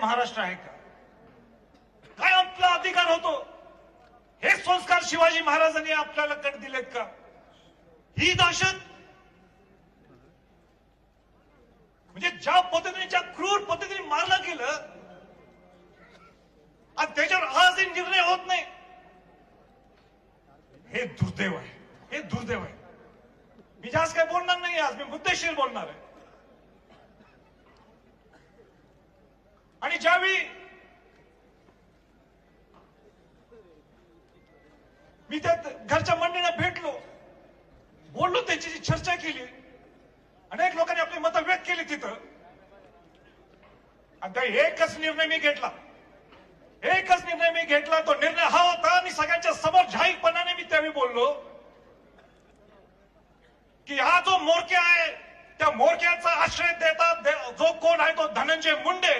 महाराष्ट्र आहे का? काय आपला अधिकार होतो? हे संस्कार शिवाजी महाराजांनी आपल्याला कट दिलेत का? ही दहशत? म्हणजे ज्या पद्धतीने ज्या क्रूर पद्धतीने मारलं गेलं आणि त्याच्यावर आजही निर्णय होत नाही. हे दुर्दैव आहे. हे दुर्दैव आहे. मी जास्त काय बोलणार नाही आज मी मुद्देशीर बोलणार आहे. आणि मी त्या घरच्या मंडळीला भेटलो. बोललो त्याची चर्चा केली. अनेक लोकांनी आपली मतं व्यक्त केली तिथं. आणि त्या एकच निर्णय मी घेतला. एकच निर्णय मी घेतला. तो निर्णय हा होता आणि सगळ्यांच्या समोर झाईकपणाने मी त्यावेळी बोललो की हा जो मोरक्या आहे त्या मोरक्याचा आश्रय देतात दे- जो कोण आहे तो धनंजय मुंडे.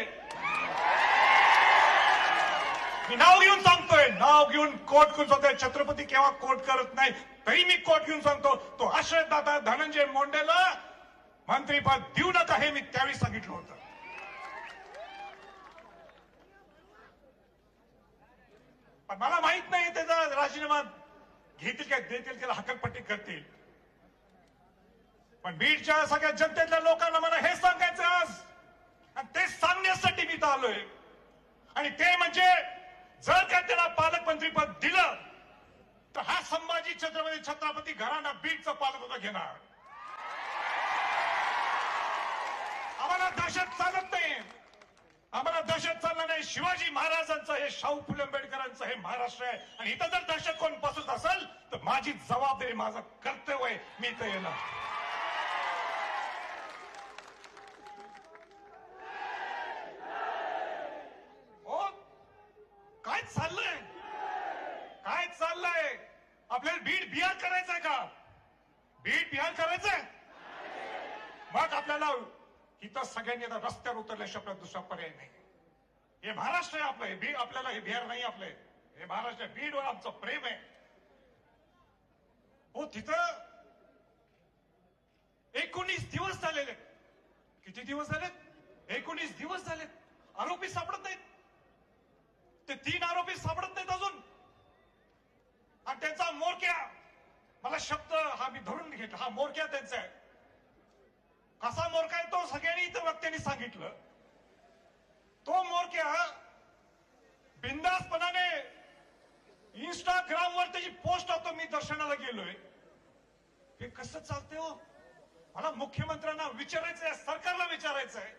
नाव घेऊन सांगतोय. नाव घेऊन कोट घेऊन सांगतोय. छत्रपती केव्हा कोट करत नाही तरी मी कोट घेऊन सांगतो. तो आश्रयदाता धनंजय मुंडेला मंत्रीपद देऊ नका हे मी त्यावेळी सांगितलं होतं. पण मला माहीत नाही त्याचा राजीनामा घेतील काय देतील त्याला हकलपट्टी करतील. पण बीडच्या सगळ्या जनतेतल्या लोकांना मला हे सांगायचं आज. आणि ते सांगण्यासाठी मी इथं आलोय. आणि ते म्हणजे जर का त्याला पालकमंत्रीपद दिलं तर हा संभाजी छत्रपती छत्रपती घराणा पालक पालकत्व घेणार. आम्हाला दहशत चालत नाही. आम्हाला दहशत चालणार नाही. शिवाजी महाराजांचं हे शाहू फुले आंबेडकरांचं हे महाराष्ट्र आहे. आणि इथं जर दहशत कोण बसत असेल तर माझी जबाबदारी माझं कर्तव्य आहे. मी इथं येणार हो काय चाललंय? काय चाललंय? आपल्याला बीड बिहार करायचंय का? बीड बिहार करायचंय? मग आपल्याला इथं सगळ्यांनी आता रस्त्यावर उतरल्याशिवाय आपल्याला दुसरा पर्याय नाही. हे महाराष्ट्र आहे आपलं हे आपल्याला हे बिहार नाही आपलं. हे महाराष्ट्र बीडवर आमचं प्रेम आहे. हो तिथं एकोणीस दिवस झालेले किती दिवस झालेत? एकोणीस दिवस झालेत. आरोपी सापडत नाहीत. ते तीन आरोपी सापडत नाहीत अजून. आणि त्यांचा मोरक्या मला शब्द हा मी धरून घेतला हा मोरक्या त्यांचा आहे. कसा मोरका आहे तो सगळ्यांनी इथं वक्त्यांनी सांगितलं. तो मोरक्या बिंदासपणाने इंस्टाग्रामवर त्याची पोस्ट होतो मी दर्शनाला गेलोय. हे कसं चालतंय हो? मला मुख्यमंत्र्यांना विचारायचं आहे सरकारला विचारायचं आहे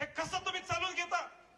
हे कसं तुम्ही चालून घेता?